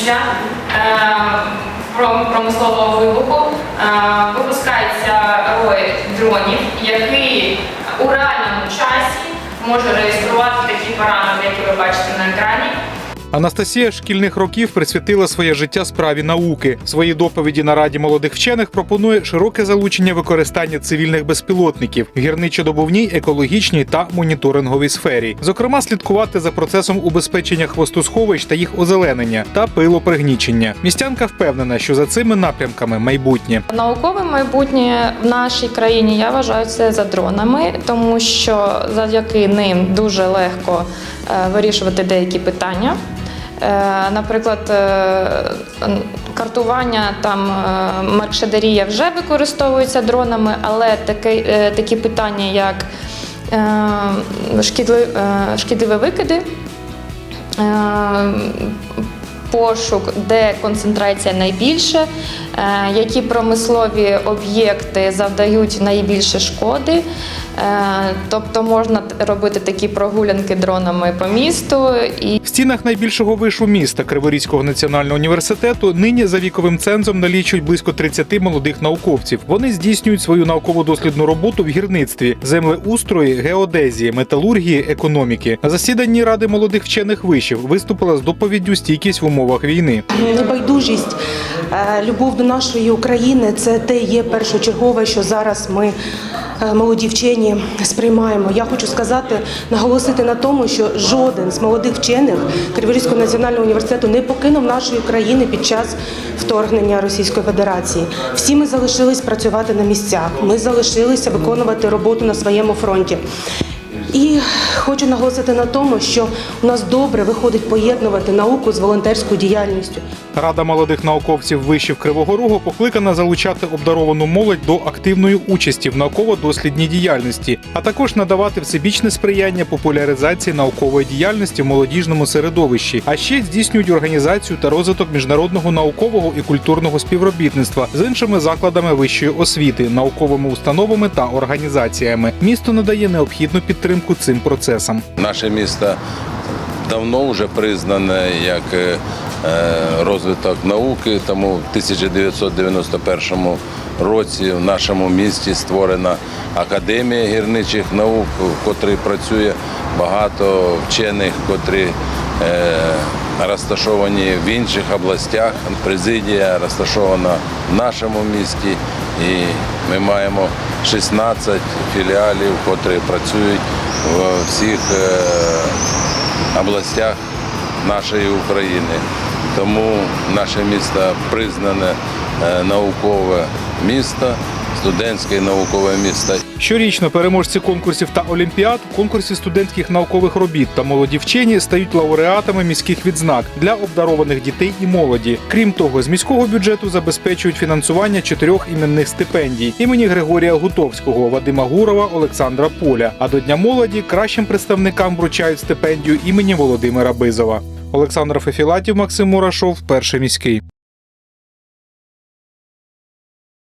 після е, промислового вибуху е, випускається рой дронів, який у реальному часі може реєструвати такі параметри, які ви бачите. Анастасія шкільних років присвятила своє життя справі науки. В своїй доповіді на раді молодих вчених пропонує широке залучення використання цивільних безпілотників в гірничодобувній, екологічній та моніторинговій сфері. Зокрема, слідкувати за процесом убезпечення хвостосховищ та їх озеленення та пилопригнічення. Містянка впевнена, що за цими напрямками майбутнє. Наукове майбутнє в нашій країні я вважаю це за дронами, тому що завдяки ним дуже легко е, вирішувати деякі питання. Е, Наприклад, е, картування там е, маркшадерія вже використовується дронами, але таке, е, такі питання, як шкідливі, викиди, пошук, де концентрація найбільше, е, які промислові об'єкти завдають найбільше шкоди. Е, Тобто можна робити такі прогулянки дронами по місту і В стінах найбільшого вишу міста Криворізького національного університету нині за віковим цензом налічують близько 30 молодих науковців. Вони здійснюють свою науково-дослідну роботу в гірництві, землеустрої, геодезії, металургії, економіки. На засіданні ради молодих вчених вишів виступила з доповіддю стійкість в умовах війни. Небайдужість, е, любов до нашої України це те є першочергове, що зараз ми, е, молоді вчені, сприймаємо. Я хочу сказати, наголосити на тому, що жоден з молодих вчених Криворізького національного університету не покинув нашої країни під час вторгнення Російської Федерації. Всі ми залишились працювати на місцях. Ми залишилися виконувати роботу на своєму фронті. І хочу наголосити на тому, що у нас добре виходить поєднувати науку з волонтерською діяльністю. Рада молодих науковців вишів Кривого Рогу покликана залучати обдаровану молодь до активної участі в науково-дослідній діяльності, а також надавати всебічне сприяння популяризації наукової діяльності в молодіжному середовищі, а ще здійснюють організацію та розвиток міжнародного наукового і культурного співробітництва з іншими закладами вищої освіти, науковими установами та організаціями. Місто надає необхідну підтримку цим процесам. Наше місто давно вже признане як е, е, розвиток науки, тому в 1991 році в нашому місті створена академія гірничих наук, в котрій працює багато вчених, котрі е, розташовані в інших областях. Президія розташована в нашому місті, і ми маємо 16 філіалів, котрі працюють в всіх е, областях нашої України. Тому наше місто признане е, наукове місто, студентське наукове місто. Щорічно переможці конкурсів та олімпіад, конкурсів студентських наукових робіт та молоді вчені стають лауреатами міських відзнак для обдарованих дітей і молоді. Крім того, з міського бюджету забезпечують фінансування чотирьох іменних стипендій імені Григорія Гутовського, Вадима Гурова, Олександра Поля. А до Дня молоді кращим представникам вручають стипендію імені Володимира Бизова. Олександр Фефілатів, Максим Мурашов, перший міський.